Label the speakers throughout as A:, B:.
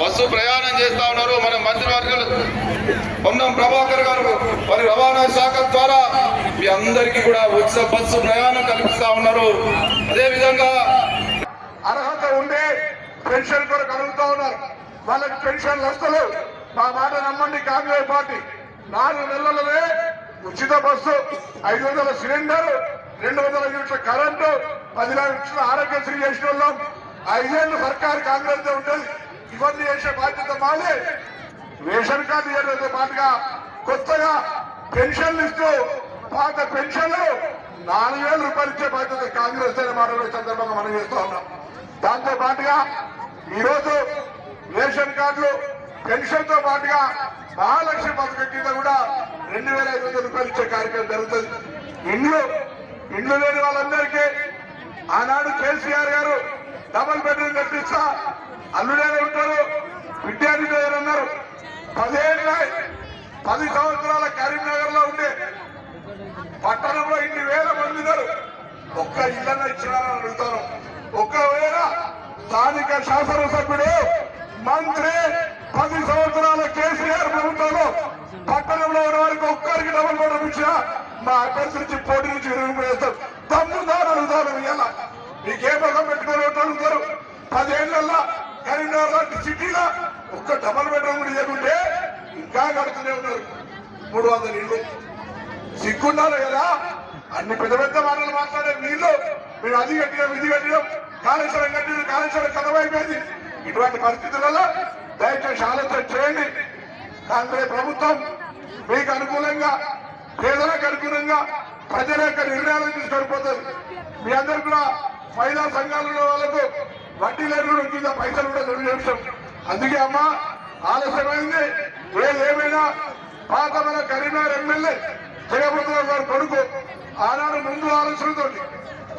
A: Bus ప్రయాణం చేస్తా ఉన్నారు. మన మంత్రివర్గులు పొన్నం ప్రభాకర్ గారు మరి రవాణా శాఖ ద్వారా మీ అందరికీ కూడా ఉచిత బస్సు ప్రయాణం కల్పిస్తా ఉన్నారు. అదే విధంగా
B: అర్హత ఉండే పెన్షన్ కూడా కలుగుతా ఉన్నారు. వాళ్ళకి పెన్షన్లు వస్తలు మా మాట నమ్మండి కాంగ్రెస్ పార్టీ. నాలుగు నెలలనే ఉచిత బస్సు ఐదు వందల సిలిండర్ రెండు వందల యూనిట్ల కరెంటు పది లక్షల ఆరోగ్యశ్రీ చేసిన వాళ్ళం. ఐదేళ్ళు సర్కారు కాంగ్రెస్ ఉంటుంది ఇబ్బంది చేసే బాధ్యత మాదే. రేషన్ కార్డు ఇవ్వడంతో పాటుగా కొత్తగా పెన్షన్లు ఇస్తూ పాత పెన్షన్లు నాలుగు వేల రూపాయలు ఇచ్చే బాధ్యత కాంగ్రెస్ అనే మాటలు సందర్భంగా మనం చేస్తూ ఉన్నాం. దాంతో పాటుగా ఈరోజు రేషన్ కార్డులు పెన్షన్తో పాటుగా మహాలక్ష్మి పథకం కింద కూడా రెండు వేల ఐదు వందల రూపాయలు ఇచ్చే కార్యక్రమం జరుగుతుంది. ఇండ్లు ఇండ్లు లేని వాళ్ళందరికీ ఆనాడు కేసీఆర్ గారు డబుల్ బెడ్రూమ్ కట్టిస్తా అల్లుడే ఉంటారు. విద్యార్థి అన్నారు పదేళ్ళ పది సంవత్సరాల కరీంనగర్లో ఉండే పట్టణంలో ఇన్ని వేల మంది ఉన్నారు ఒక్క ఇళ్ళన్న ఇచ్చినారని అడుగుతాను. ఒకవేళ స్థానిక శాసనసభ్యుడు మంత్రి పది సంవత్సరాల కేసీఆర్ ప్రభుత్వంలో పట్టణంలో ఉన్న వారికి ఒక్కరికి డబుల్ బెడ్రూమ్ ఇచ్చినా మా అడ్రస్ నుంచి పోటీ నుంచి విరుగుపడేస్తారు తమ్ముదారు అడుగుతాను ఇవాళ మీకే ముఖం పెట్టుకొని అడుగుతారు? కరీంనగర్ లాంటి సిటీ ఒక్క డబల్ బెడ్రూమ్ కూడా ఇంకా కడుతూనే ఉన్నారు. మూడు వందల ఇళ్ళు. సిగ్గున్నారు కదా? అన్ని పెద్ద పెద్ద మాటలు మాట్లాడే వీళ్ళు. మీరు అది కట్టినాం ఇది కట్టినాం. కాళేశ్వరం కట్టిన కాళేశ్వరం కథమైపోయింది. ఇటువంటి పరిస్థితులలో దయచేసి ఆలోచన చేయండి. కాంగ్రెస్ ప్రభుత్వం మీకు అనుకూలంగా పేదలకు అనుకూలంగా ప్రజల యొక్క నిర్ణయాలు తీసుకొని మీ అందరు కూడా మహిళా సంఘాలలో వాళ్ళకు వడ్డీ లేని కింద పైసలు కూడా దొరికేస్తాం అందుకే అమ్మా ఆలస్యమైంది. ఏదేమైనా పాత మన కరీంనగర్ ఎమ్మెల్యే జగపతిరావు గారు కొడుకు ఆనాడు ముందు ఆలోచనతో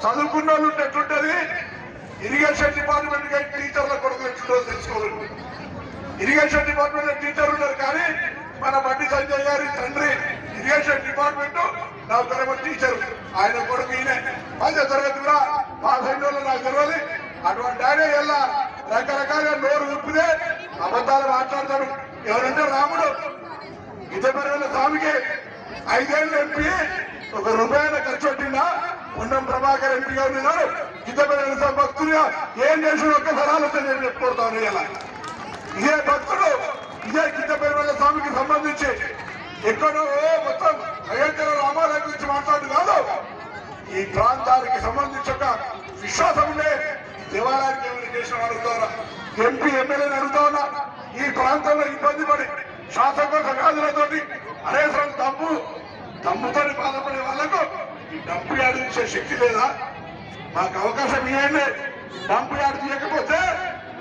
B: చదువుకున్న వాళ్ళు ఎట్లుంటది ఇరిగేషన్ డిపార్ట్మెంట్కి టీచర్ల కొడుకు ఎట్లుంటుందో తెలుసుకోవాలి. ఇరిగేషన్ డిపార్ట్మెంట్ టీచర్ ఉన్నారు కానీ మన బండి సంజయ్ గారి తండ్రి ఇరిగేషన్ డిపార్ట్మెంట్ నాకు తరగ టీచర్. ఆయన కొడుకు ఈయన. పదో తరగతి కూడా మా సైన్యంలో నాకు తెలియదు అటువంటి ఆయన ఎలా రకరకాలుగా నోరు ఊపితే అబద్ధాలు మాట్లాడతాడు ఎవరంటే రాముడు. ఇద్దరు స్వామికి ఐదేళ్ళు ఎంపీ ఒక రూపాయల ఖర్చు పెట్టిందా? ఉన్నం ప్రభాకర్ ఎంపీ గారు ఉన్నారు. ఇద్దరు భక్తులుగా ఏం చేసిన ఒక్కసారి ఆలోచన నేను చెప్పుకోతాను ఇలా. ఇదే భక్తుడు ఇదే కింద స్వామికి సంబంధించి ఎక్కడో మొత్తం అయోధ్యలో రామాలయం గురించి మాట్లాడు కాదు. ఈ ప్రాంతానికి సంబంధించి ఒక విశ్వాసం ఉండే దేవాలయానికి ఏమైనా చేసిన అడుగుతారా ఎంపీ ఎమ్మెల్యేని అడుగుతా ఉన్నా ఈ ప్రాంతంలో ఇబ్బంది పడి శాసక సగాదులతోటి అనేసం డబ్బు డబ్బుతో బాధపడే వాళ్ళకు ఈ డబ్బు ఆడించే శక్తి లేదా? మాకు అవకాశం ఇవ్వండి. డబ్బు యాడ్ చేయకపోతే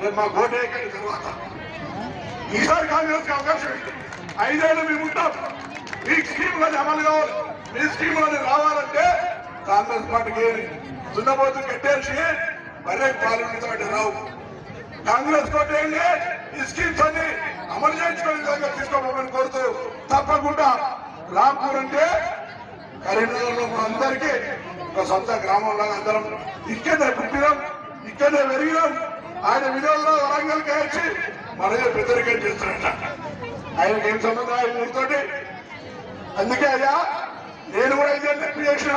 B: రేపు మా ఓటు వేయకండి తర్వాత. ఈసారి కాంగ్రెస్కి అవకాశం ఉంది ఐదేళ్ళు మేము ఉంటాం. మీ స్కీమ్లని అమలు కావాలి. మీ స్కీమ్లని రావాలంటే కాంగ్రెస్ పార్టీకి దున్నపోతు కట్టేసి మరే పాలన రావు. కాంగ్రెస్ కోటేయండి ఈ స్కీమ్స్ అన్ని అమలు చేయించుకునే విధంగా తీసుకోమని కోరుతూ తప్పకుండా రాంపూర్ అంటే కరీంనగర్లో అందరికీ ఒక సొంత గ్రామంలో అందరం ఇక్కడే పుట్టినాం ఇక్కడే పెరిగినాం. ఆయన విధుల్లో వరంగల్ వచ్చి మనమే పెద్దరికం చేస్తున్నట్ట. ఆయనకి ఏం సంబంధం? ఆయన ఊరితోటి. అందుకే అయ్యా నేను కూడా ఐదేళ్ళు ఎంపీ చేసిన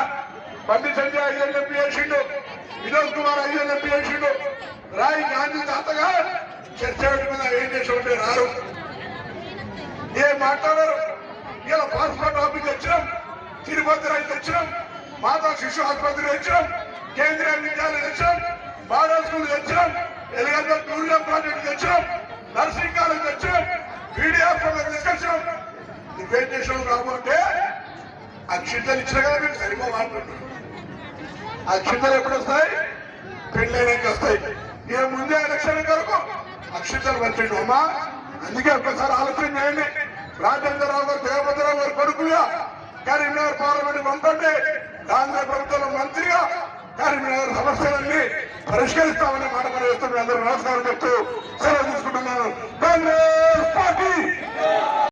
B: బండి సంజయ్ ఐదేళ్ళు ఎంపీ చేసిండు. వినోద్ కుమార్ ఐదేళ్ళు ఎంపీ చేసిండు రాయి గాంధీ తాతగా చర్చ పెట్టుకున్న ఏం చేసి రారు. ఏ మాట్లాడారు? ఇలా పాస్పోర్ట్ ఆఫీస్ తెచ్చినాం తిరుపతి రైతు తెచ్చినాం మాతా శిశు ఆసుపత్రి తెచ్చినాం కేంద్రీయ విద్యాలయం తెచ్చినాం మోడల్ స్కూల్ తెచ్చినాం ఎలిగంగా టూరిజం ప్రాజెక్ట్ తెచ్చినాం నర్సింగ్ కాలేజ్ తెచ్చినాం పీడిఎఫ్ తీసుకొచ్చినాం. నువ్వేం చేసినావు రాబోతే అక్షింతలు ఇచ్చినా కదా మీరు ఆ క్షితలు ఎప్పుడు వస్తాయి? పెళ్ళైనాక వస్తాయి. ఇక ముందే ఎలక్షన్ కొరకు అక్షితలు వచ్చిండు అమ్మా అందుకే ఒక్కసారి ఆలోచన చేయండి. రాజేంద్రరావు గారు దేవభద్రరావు గారు కొడుకుగా కరీంనగర్ పార్లమెంట్ పంపండి. కాంగ్రెస్ ప్రభుత్వంలో మంత్రిగా కరీంనగర్ సమస్యలన్నీ పరిష్కరిస్తామని మాట మనం అందరూ నమస్కారం చెప్తూ